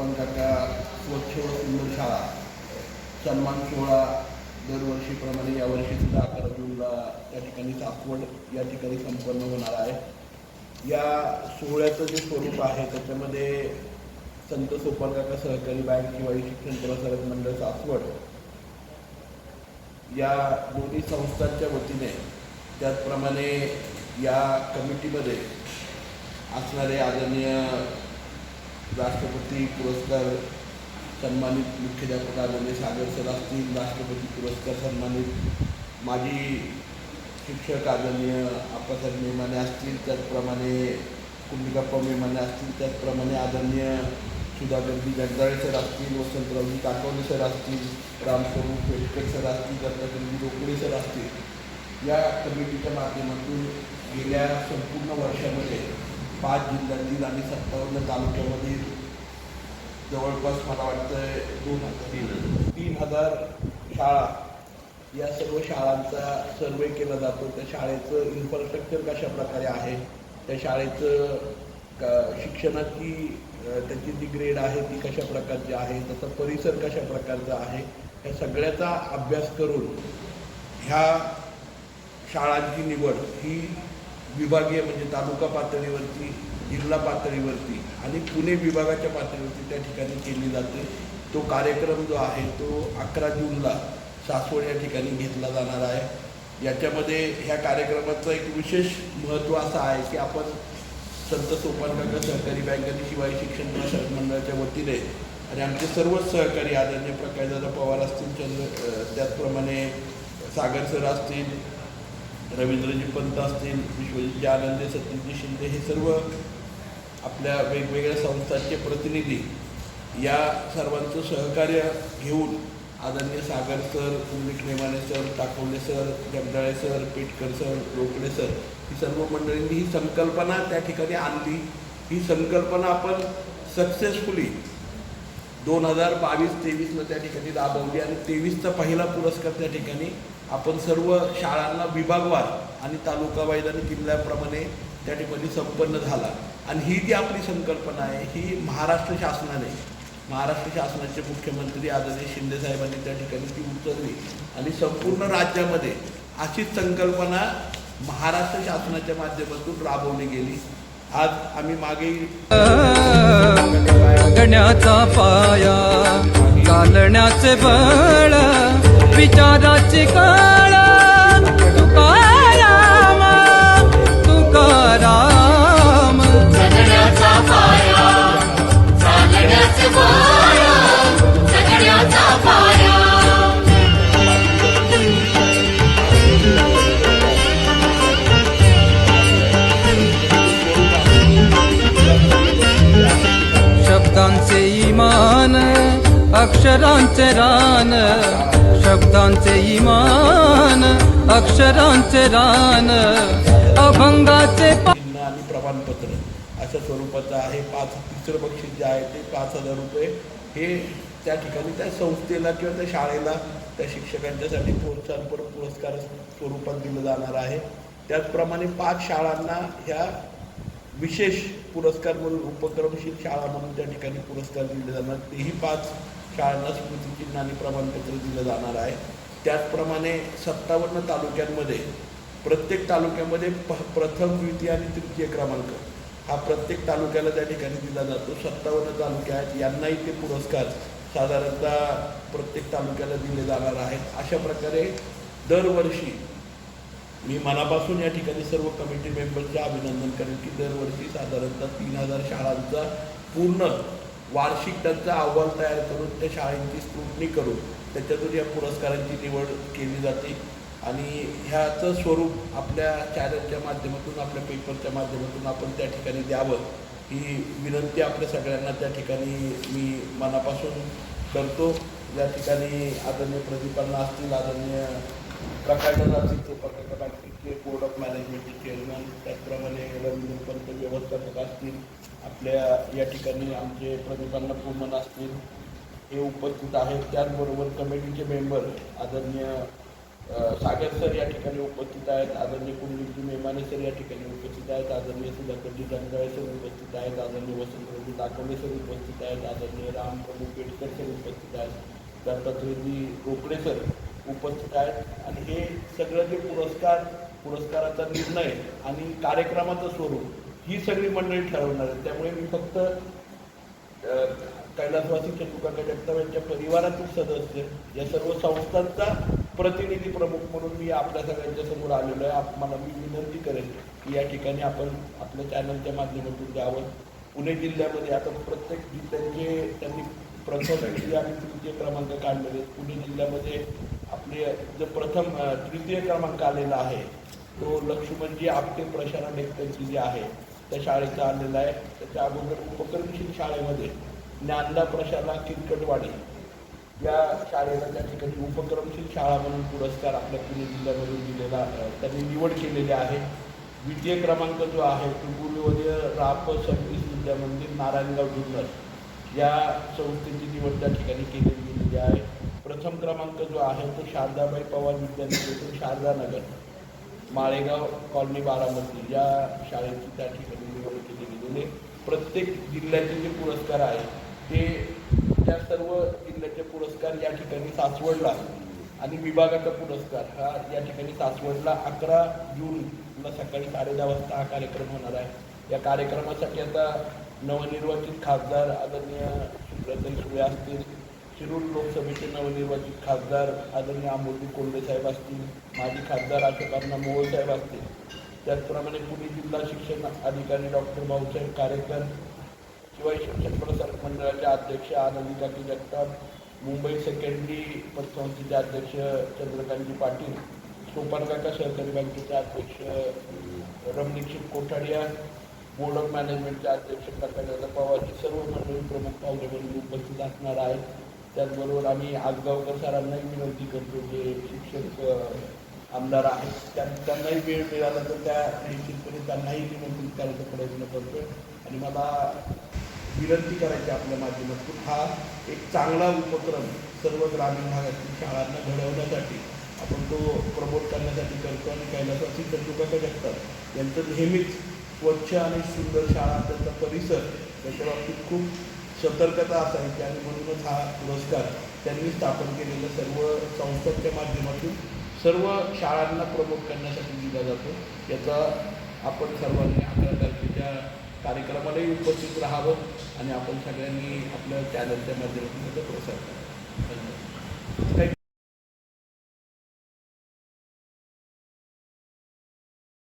सोपान काका स्वच्छ व सुंदर शाळा सन्मान सोहळा दरवर्षीप्रमाणे यावर्षीसुद्धा अकरा जूनला या ठिकाणी सासवड या ठिकाणी संपन्न होणार आहे. या सोहळ्याचं जे स्वरूप आहे त्याच्यामध्ये संत सोपान काका सहकारी बँक किंवा शिक्षण प्रसारक मंडळ सासवड या दोन्ही संस्थांच्या वतीने त्याचप्रमाणे या कमिटीमध्ये असणारे आदरणीय राष्ट्रपती पुरस्कार सन्मानित मुख्याध्यापक आदरणीय सागर सर असतील राष्ट्रपती पुरस्कार सन्मानित माजी शिक्षक आदरणीय आप्पासाहेब मेमाने असतील त्याचप्रमाणे कुंडिकाप्पा मेमाने असतील त्याचप्रमाणे आदरणीय सुधाकरजी जगदाळे सर असतील वसंतरावजी काकवले सर असतील रामस्वरूप पेटकर सर असतील दत्तात्रयजी रोकडे सर असतील. या कमिटीच्या माध्यमातून गेल्या संपूर्ण वर्षामध्ये पाच जिल्ह्यातील आणि सत्तावन्न तालुक्यामधील जवळपास मला वाटतं दोन हजार. तीन हजार. शाळा. या सर्व शाळांचा सर्वे केला जातो. त्या शाळेचं इन्फ्रास्ट्रक्चर कशा प्रकारे आहे? त्या शाळेचं क शिक्षणाची त्याची जी ग्रेड आहे ती कशा प्रकारची आहे? त्याचा परिसर कशा प्रकारचा आहे? या सगळ्याचा अभ्यास करून ह्या शाळांची निवड ही विभागीय म्हणजे तालुका पातळीवरती जिल्हा पातळीवरती आणि पुणे विभागाच्या पातळीवरती त्या ठिकाणी केली जाते. तो कार्यक्रम जो आहे तो अकरा जूनला सासवड या ठिकाणी घेतला जाणार आहे. याच्यामध्ये ह्या कार्यक्रमाचं एक विशेष महत्त्व असं आहे की आपण संत सोपान सहकारी बँक आणि शिवाय शिक्षण मंडळाच्या वतीने आणि आमचे सर्वच सहकारी आदरणीय प्रकाशदादा पवार असतील चंद्र त्याचप्रमाणे सागर सर असतील रवींद्रजी पंत असतील विश्वजितजी आनंदे सत्यजितजी शिंदे हे सर्व आपल्या वेगवेगळ्या संस्थांचे प्रतिनिधी या सर्वांचं सहकार्य घेऊन आदरणीय Sagar sir Kumbhik Nemane sir Takole sir Jagdale sir Petkar sir Rokade sir ही सर्व मंडळींनी ही संकल्पना त्या ठिकाणी आणली. ही संकल्पना आपण सक्सेसफुली दोन हजार बावीस तेवीसला त्या ठिकाणी राबवली आणि तेवीसचा पहिला पुरस्कार त्या ठिकाणी आपण सर्व शाळांना विभागवार आणि तालुकावाईज आणि जिल्ह्याप्रमाणे त्या ठिकाणी संपन्न झाला. आणि ही जी आपली संकल्पना आहे ही महाराष्ट्र शासनाने महाराष्ट्र शासनाचे मुख्यमंत्री आदरणीय शिंदेसाहेबांनी त्या ठिकाणी ती उचलली. आणि संपूर्ण राज्यामध्ये अशीच संकल्पना महाराष्ट्र शासनाच्या माध्यमातून राबवली गेली. आज आम्ही मागे गण्याचा पाया चालण्याचे बळ विचाराचे का अक्षरांचे रान शब्दांचे इमान अक्षरांचे रान अभंगाचे आणि प्रमाणपत्र अशा स्वरूपाचं आहे. पाच तिसरं बक्षीस जे आहे ते पाच हजार रुपये. हे त्या ठिकाणी त्या संस्थेला किंवा त्या शाळेला त्या शिक्षकांच्यासाठी प्रोत्साहनपर पुरस्कार स्वरूपात दिलं जाणार आहे. त्याचप्रमाणे पाच शाळांना ह्या विशेष पुरस्कार म्हणून उपक्रमशील शाळा म्हणून त्या ठिकाणी पुरस्कार दिले जाणार. तेही पाच शाळांना स्मृतिचिन्ह आणि प्रमाणपत्र दिलं जाणार आहे. त्याचप्रमाणे सत्तावन्न तालुक्यांमध्ये प्रत्येक तालुक्यामध्ये प प्रथम द्वितीय आणि तृतीय क्रमांक. हा प्रत्येक तालुक्याला त्या ठिकाणी दिला जातो. सत्तावन्न तालुके आहेत. यांनाही ते पुरस्कार साधारणतः प्रत्येक तालुक्याला दिले जाणार आहेत. अशा प्रकारे दरवर्षी मी मनापासून या ठिकाणी सर्व कमिटी मेंबर्सचे अभिनंदन करेन की दरवर्षी साधारणतः तीन हजार शाळांचा पूर्ण वार्षिक त्यांचा अहवाल तयार करून त्या शाळेंची स्क्रुटनी करून त्याच्यातून या पुरस्कारांची निवड केली जाते. आणि ह्याचं स्वरूप आपल्या चॅनलच्या माध्यमातून आपल्या पेपरच्या माध्यमातून आपण त्या ठिकाणी द्यावं ही विनंती आपल्या सगळ्यांना त्या ठिकाणी मी मनापासून करतो. या ठिकाणी आदरणीय प्रदीपांना असतील आदरणीय प्रकाशन असतील ते पत्रकारांचे बोर्ड ऑफ मॅनेजमेंटचे चेअरमॅन त्याचप्रमाणे रवींद्र पंत व्यवस्थापक असतील आपल्या या ठिकाणी आमचे प्रमुखांना पूर्ण असतील हे उपस्थित आहेत. त्याचबरोबर कमिटीचे मेंबर आदरणीय सागर सर या ठिकाणी उपस्थित आहेत. आदरणीय कुंडलिकी मेमाने सर या ठिकाणी उपस्थित आहेत. आदरणीय सुधाकरजी जंजाळे सर उपस्थित आहेत. आदरणीय वसंतरावजी दाखवले सर उपस्थित आहेत. आदरणीय राम प्रभू पेडकर सर उपस्थित आहेत. दत्तात्रयजी रोकडे सर उपस्थित आहेत. आणि हे सगळं जे पुरस्कार पुरस्काराचा निर्णय आणि कार्यक्रमाचं स्वरूप ही सगळी मंडळी ठरवणार आहेत. त्यामुळे मी फक्त कैलासवासी चंदुकाका जगताप यांच्या परिवारातील सदस्य या सर्व संस्थांचा प्रतिनिधी प्रमुख म्हणून मी आपल्या सगळ्यांच्या समोर आलेलो आहे. मला मी विनंती करेन की या ठिकाणी आपण आपल्या चॅनलच्या माध्यमातून द्यावं पुणे जिल्ह्यामध्ये आता प्रत्येक जिल्ह्यांचे त्यांनी प्रथम द्वितीय आणि तृतीय क्रमांक काढलेले आहेत. पुणे जिल्ह्यामध्ये आपले जो प्रथम तृतीय क्रमांक आलेला आहे तो लक्ष्मणजी आपटे प्रशाला डेक्टरची जी आहे त्या शाळेचा आलेला आहे. त्याच्या अगोदर उपक्रमशील शाळेमध्ये ज्ञानदा प्रशाला किरकटवाडी या शाळेला त्या ठिकाणी उपक्रमशील शाळा म्हणून पुरस्कार आपल्या पुणे जिल्ह्यामधून दिलेला त्यांनी निवड केलेली आहे. द्वितीय क्रमांक जो आहे तो गुरुवर्य राप सर्व्हिस विद्या मंदिर नारायणगाव जुन्नर या संस्थेची निवड त्या ठिकाणी केलेली गेलेली आहे. प्रथम क्रमांक जो आहे तो शारदाबाई पवार विद्यानिकेतन शारदानगर माळेगाव कॉलनी बारामती या शाळेची त्या ठिकाणी निवड केली गेलेली म्हणजे प्रत्येक जिल्ह्याचे जे पुरस्कार आहेत ते त्या सर्व जिल्ह्याचे पुरस्कार या ठिकाणी सासवडला आणि विभागाचा पुरस्कार हा या ठिकाणी सासवडला अकरा जूनला सकाळी साडे दहा वाजता हा कार्यक्रम होणार आहे. या कार्यक्रमासाठी आता नवनिर्वाचित खासदार आदरणीय सुब्रताई सुळे असतील शिरूर लोकसभेचे नवनिर्वाचित खासदार आदरणीय आंबोली कोल्हे साहेब असतील माजी खासदार अशोकांना मोहोळ साहेब असतील. त्याचप्रमाणे पुणे जिल्हा शिक्षण अधिकारी डॉक्टर भाऊसाहेब कारेकर शिवाय शिक्षण प्रसारक मंडळाचे अध्यक्ष आनंदी काकी जगताप मुंबई सेकंडरी पतसंस्थेचे अध्यक्ष चंद्रकांतजी पाटील सोपानकाका सहकारी बँकेचे अध्यक्ष रमणीक्षित कोठाडिया बोर्ड ऑफ मॅनेजमेंटचे अध्यक्ष प्रकाशदादा पवार हे सर्व मंडळी प्रमुख पाहुणे म्हणून उपस्थित असणार आहेत. त्याचबरोबर आम्ही आजगावकर सरांनाही विनंती करतो जे शिक्षक आमदार आहेत त्या त्यांनाही वेळ मिळाला तर त्या निश्चितपणे त्यांनाही निमंत्रित करायचा प्रयत्न करतो आणि मला विनंती करायची आपल्या माध्यमातून हा एक चांगला उपक्रम सर्व ग्रामीण भागातील शाळांना घडवण्यासाठी आपण तो प्रमोट करण्यासाठी करतो आणि कैलासाची चंदुकाका जगतात यांचं नेहमीच स्वच्छ आणि सुंदर शाळा त्यांचा परिसर त्याच्या बाबतीत खूप सतर्कता असायची आणि म्हणूनच हा पुरस्कार त्यांनी स्थापन केलेल्या सर्व संस्थांच्या माध्यमातून सर्व शाळांना प्रमोट करण्यासाठी दिला जातो. याचा आपण सर्वांनी अकरा तारखेच्या कार्यक्रमालाही उपस्थित राहावं आणि आपण सगळ्यांनी आपल्या चॅनलच्या माध्यमातून त्याचा प्रसार करावा. धन्यवाद.